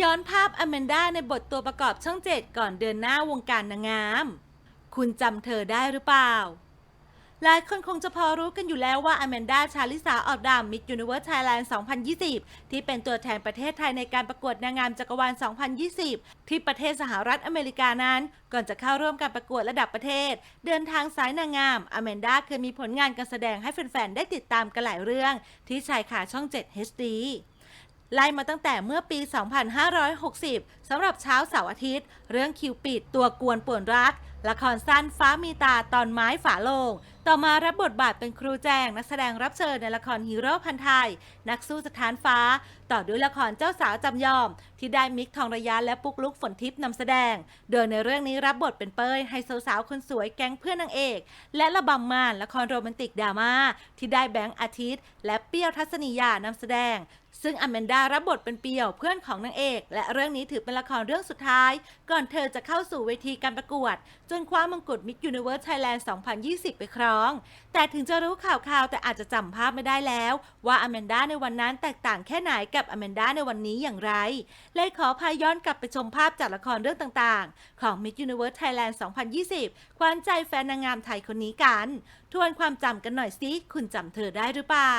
ย้อนภาพอแมนด้าในบทตัวประกอบช่องเจ็ดก่อนเดินหน้าวงการนางงาม คุณจำเธอได้หรือเปล่า หลายคนคงจะพอรู้กันอยู่แล้วว่าอแมนด้าชาลิสาออกดามมิ s ยูนิเว r ร์ t ไทยแลนด์ 2020 ที่เป็นตัวแทนประเทศไทยในการประกวดนางงามจักรวาล 2020 ที่ประเทศสหรัฐอเมริกานั้น ก่อนจะเข้าร่วมการประกวดระดับประเทศ เดินทางสายนางงามอแมนด้าเคยมีผลงานการแสดงให้แฟนๆ ได้ติดตามกันหลายเรื่อง ที่ชายขาช่อง 7 HD ไล่มาตั้งแต่เมื่อปี 2560 สำหรับเช้าเสาร์อาทิตย์ เรื่องคิวปิดตัวกวนป่วนรัก ละครสั้นฟ้ามีตาตอนไม้ฝาโลง ต่อมารับบทบาทเป็นครูแจงนักแสดงรับเชิญในละครฮีโร่พันไทย นักสู้สถานฟ้า ต่อด้วยละครเจ้าสาวจำยอม ที่ได้มิกทองระยะและปุ๊กลุกฝนทิพย์นำแสดง โดยในเรื่องนี้รับบทเป็นเป้ยไฮโซสาวคนสวยแก๊งเพื่อนนางเอก และระบำมานละครโรแมนติกดราม่าที่ได้แบงค์อาทิตย์ และเปรี้ยวทัศนียานำแสดงซึ่งอแมนดารับบทเป็นเปียวเพื่อนของนางเอก และเรื่องนี้ถือเป็นละครเรื่องสุดท้าย ก่อนเธอจะเข้าสู่เวทีการประกวด จนคว้ามงกุฎมิ s ยูนิเว r ร์ t ไทยแลนด์ 2020 ไปครองแต่ถึงจะรู้ข่าวๆแต่อาจจะจำภาพไม่ได้แล้ว ว่าอแมนดาในวันนั้นแตกต่างแค่ไหนกับอแมนดาในวันนี้อย่างไร เลยขอพาย้อนกลับไปชมภาพจากละครเรื่องต่างๆ ของ Miss Universe Thailand 2020 ควานใจแฟนนางงามไทยคนนี้กัน ทวนความจำกันหน่อยสิคุณจำเธอได้หรือเปล่า